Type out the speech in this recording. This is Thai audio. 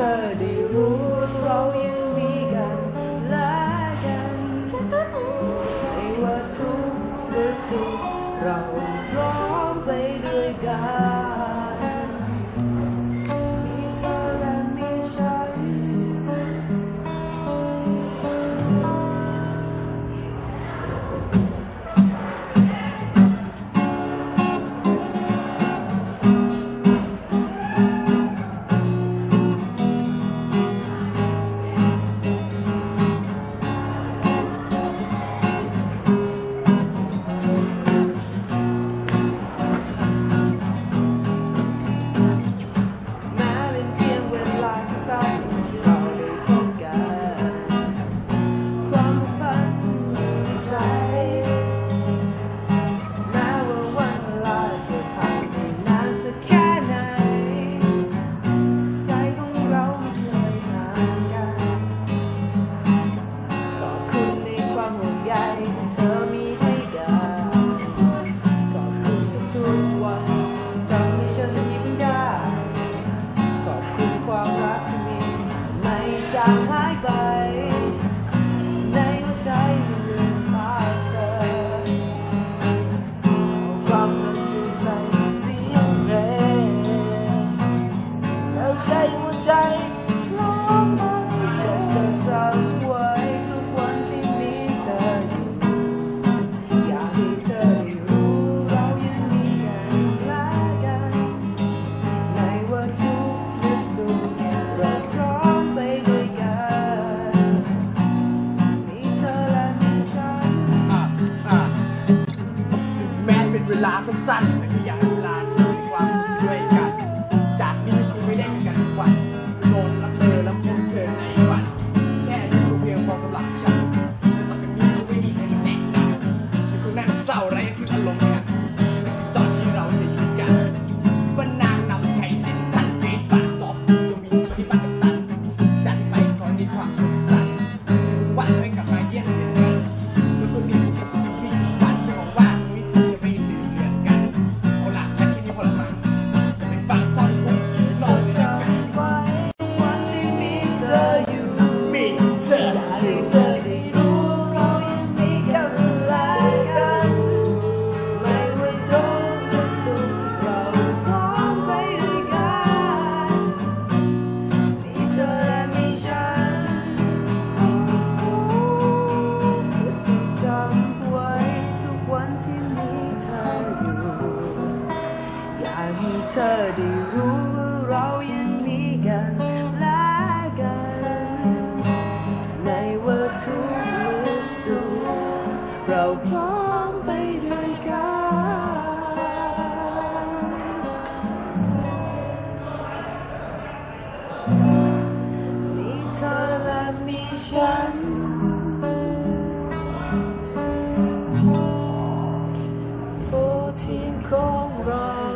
side. I 他是不是呀ากให้เธอได้รู้เรายังมีกันและกัน ในวัาทุกมือสู้เราพร้อมไปด้วยกัน มีเธอและมีฉัน 14ของเรา